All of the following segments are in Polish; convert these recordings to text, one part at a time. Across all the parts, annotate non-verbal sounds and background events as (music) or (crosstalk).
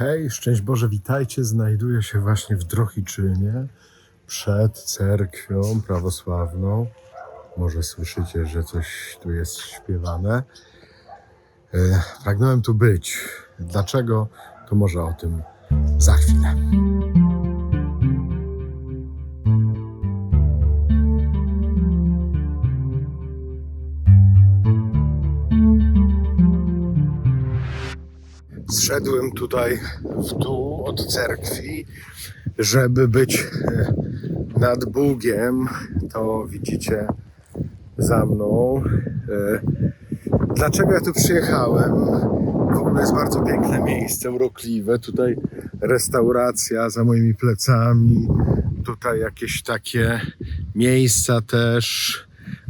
Hej, szczęść Boże, witajcie. Znajduję się właśnie w Drohiczynie przed cerkwią prawosławną. Może słyszycie, że coś tu jest śpiewane. E, pragnąłem tu być. Dlaczego? To może o tym za chwilę. Zszedłem tutaj w dół od cerkwi, żeby być e, nad Bugiem. To widzicie za mną. E, Dlaczego ja tu przyjechałem? W ogóle jest bardzo piękne miejsce, urokliwe. Tutaj restauracja za moimi plecami. Tutaj jakieś takie miejsca też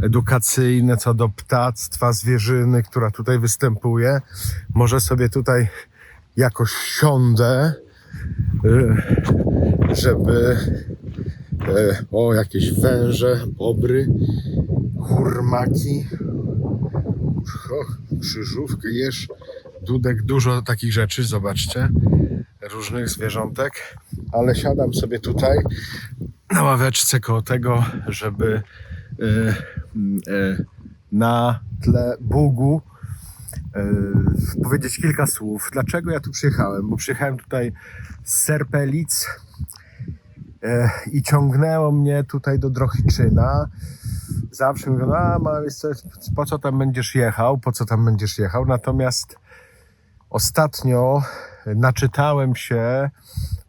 edukacyjne co do ptactwa, zwierzyny, która tutaj występuje. Może sobie tutaj jakoś siądę, y, żeby y, o jakieś węże, bobry, hurmaki, krzyżówkę jesz, dudek, dużo takich rzeczy, zobaczcie, różnych zwierzątek, ale siadam sobie tutaj na ławeczce koło tego, żeby y, na tle Bugu powiedzieć kilka słów. Dlaczego ja tu przyjechałem? Bo przyjechałem tutaj z Serpelic y, i ciągnęło mnie tutaj do Drohiczyna. Zawsze mówią, a ma, wiesz co, po co tam będziesz jechał, po co tam będziesz jechał. Natomiast ostatnio naczytałem się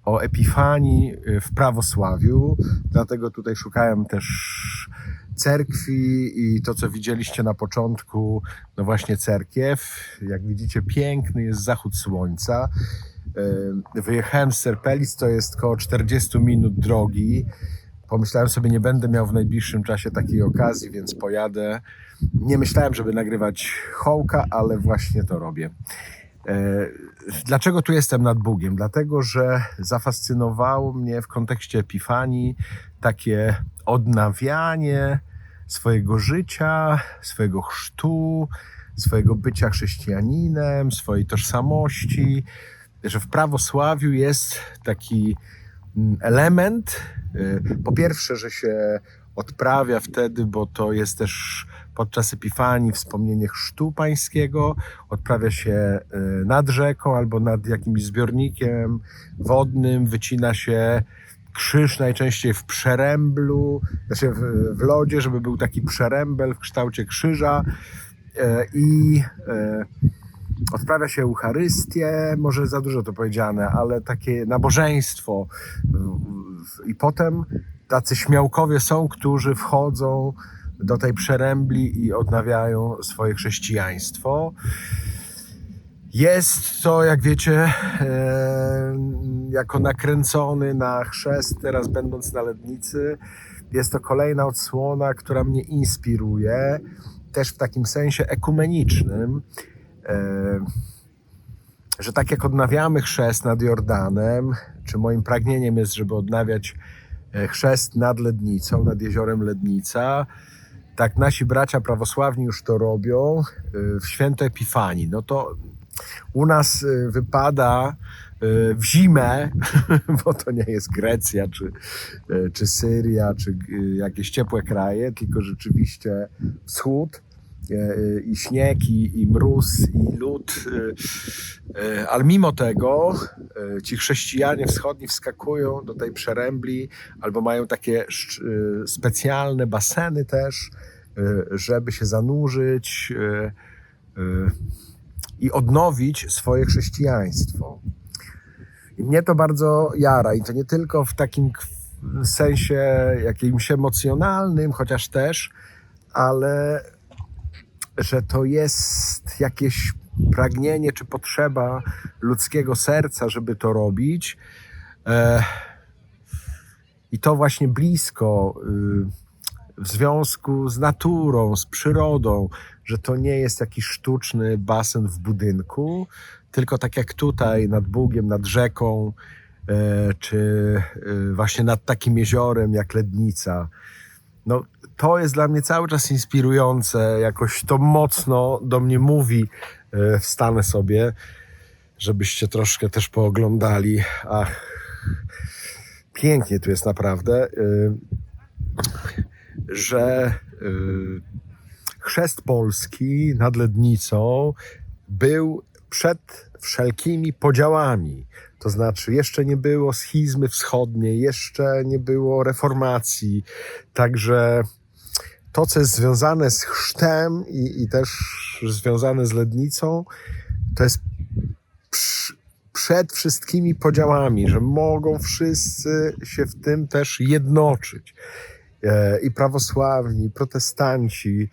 o Epifanii w prawosławiu, dlatego tutaj szukałem też cerkwi i to, co widzieliście na początku, no właśnie cerkiew. Jak widzicie, piękny jest zachód słońca. Yy, Wyjechałem z Serpelic, to jest około 40 minut drogi. Pomyślałem sobie, nie będę miał w najbliższym czasie takiej okazji, więc pojadę. Nie myślałem, żeby nagrywać hołka, ale właśnie to robię. E, Dlaczego tu jestem nad Bugiem? Dlatego, że zafascynowało mnie w kontekście Epifanii takie odnawianie swojego życia, swojego chrztu, swojego bycia chrześcijaninem, swojej tożsamości, że w prawosławiu jest taki mm, element, y, po pierwsze, że się odprawia wtedy, bo to jest też podczas Epifanii wspomnienie chrztu pańskiego, odprawia się y, nad rzeką albo nad jakimś zbiornikiem wodnym, wycina się krzyż najczęściej w przeręblu, znaczy w, w lodzie, żeby był taki przerębel w kształcie krzyża e, i e, odprawia się Eucharystię, może za dużo to powiedziane, ale takie nabożeństwo. I potem tacy śmiałkowie są, którzy wchodzą do tej przerębli i odnawiają swoje chrześcijaństwo. Jest to, jak wiecie, e, jako nakręcony na chrzest, teraz będąc na Lednicy, jest to kolejna odsłona, która mnie inspiruje, też w takim sensie ekumenicznym, e, że tak jak odnawiamy chrzest nad Jordanem, czy moim pragnieniem jest, żeby odnawiać e, chrzest nad Lednicą, nad jeziorem Lednica, tak nasi bracia prawosławni już to robią e, w święto Epifanii. No to u nas wypada w zimę, (laughs) bo to nie jest Grecja, czy, y, czy Syria, czy jakieś ciepłe kraje, tylko rzeczywiście wschód i śnieg, i, i mróz, i lód. Ale mimo tego ci chrześcijanie wschodni wskakują do tej przerębli albo mają takie specjalne baseny też, żeby się zanurzyć i odnowić swoje chrześcijaństwo. I mnie to bardzo jara i to nie tylko w takim sensie jakimś emocjonalnym, chociaż też, ale że to jest jakieś pragnienie czy potrzeba ludzkiego serca, żeby to robić. E, I to właśnie blisko, y, w związku z naturą, z przyrodą, że to nie jest jakiś sztuczny basen w budynku, tylko tak jak tutaj nad Bugiem, nad rzeką, e, czy e, właśnie nad takim jeziorem jak Lednica. No, to jest dla mnie cały czas inspirujące, jakoś to mocno do mnie mówi, e, wstanę sobie, żebyście troszkę też pooglądali. Ach, pięknie tu jest naprawdę, że y, chrzest Polski nad Lednicą był przed wszelkimi podziałami. To znaczy, jeszcze nie było schizmy wschodniej, jeszcze nie było reformacji. Także to, co jest związane z chrztem i, i też związane z Lednicą, to jest przy, przed wszystkimi podziałami, że mogą wszyscy się w tym też jednoczyć. E, I prawosławni, protestanci.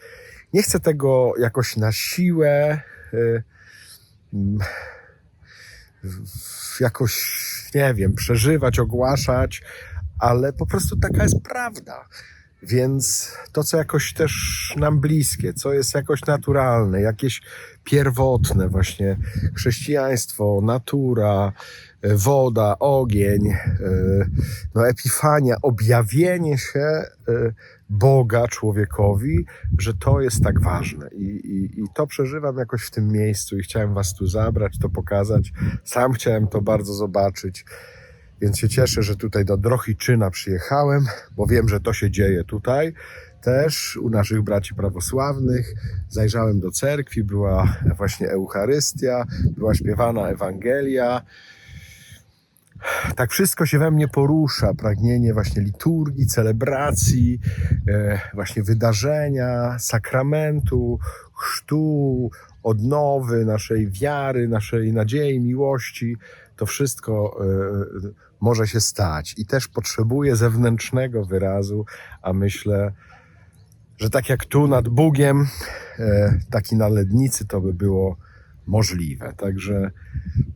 Nie chcę tego jakoś na siłę. e, jakoś, nie wiem, przeżywać, ogłaszać, ale po prostu taka jest prawda. Więc to, co jakoś też nam bliskie, co jest jakoś naturalne, jakieś pierwotne, właśnie chrześcijaństwo, natura, woda, ogień, e, no, epifania, objawienie się e, Boga człowiekowi, że to jest tak ważne. I, i, I to przeżywam jakoś w tym miejscu i chciałem Was tu zabrać, to pokazać. Sam chciałem to bardzo zobaczyć. Więc się cieszę, że tutaj do Drohiczyna przyjechałem, bo wiem, że to się dzieje tutaj też u naszych braci prawosławnych. Zajrzałem do cerkwi, była właśnie Eucharystia, była śpiewana Ewangelia. Tak wszystko się we mnie porusza, pragnienie właśnie liturgii, celebracji, e, właśnie wydarzenia, sakramentu, chrztu, odnowy naszej wiary, naszej nadziei, miłości. To wszystko e, może się stać i też potrzebuje zewnętrznego wyrazu, a myślę, że tak jak tu nad Bugiem, e, tak i na Lednicy to by było możliwe. Także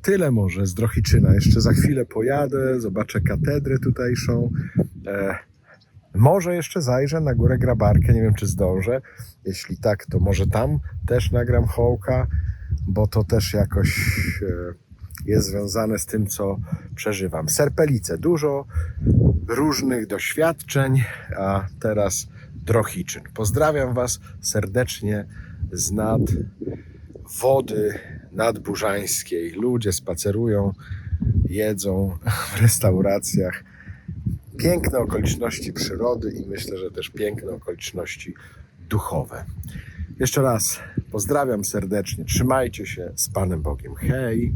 tyle może z Drohiczyna. Jeszcze za chwilę pojadę, zobaczę katedrę tutejszą. E, może jeszcze zajrzę na górę Grabarkę, nie wiem czy zdążę. Jeśli tak, to może tam też nagram hołka, bo to też jakoś e, jest związane z tym, co przeżywam. Serpelice, dużo różnych doświadczeń, a teraz Drohiczyn. Pozdrawiam Was serdecznie z nad wody nadburzańskiej. Ludzie spacerują, jedzą w restauracjach. Piękne okoliczności przyrody i myślę, że też piękne okoliczności duchowe. Jeszcze raz pozdrawiam serdecznie. Trzymajcie się z Panem Bogiem. Hej!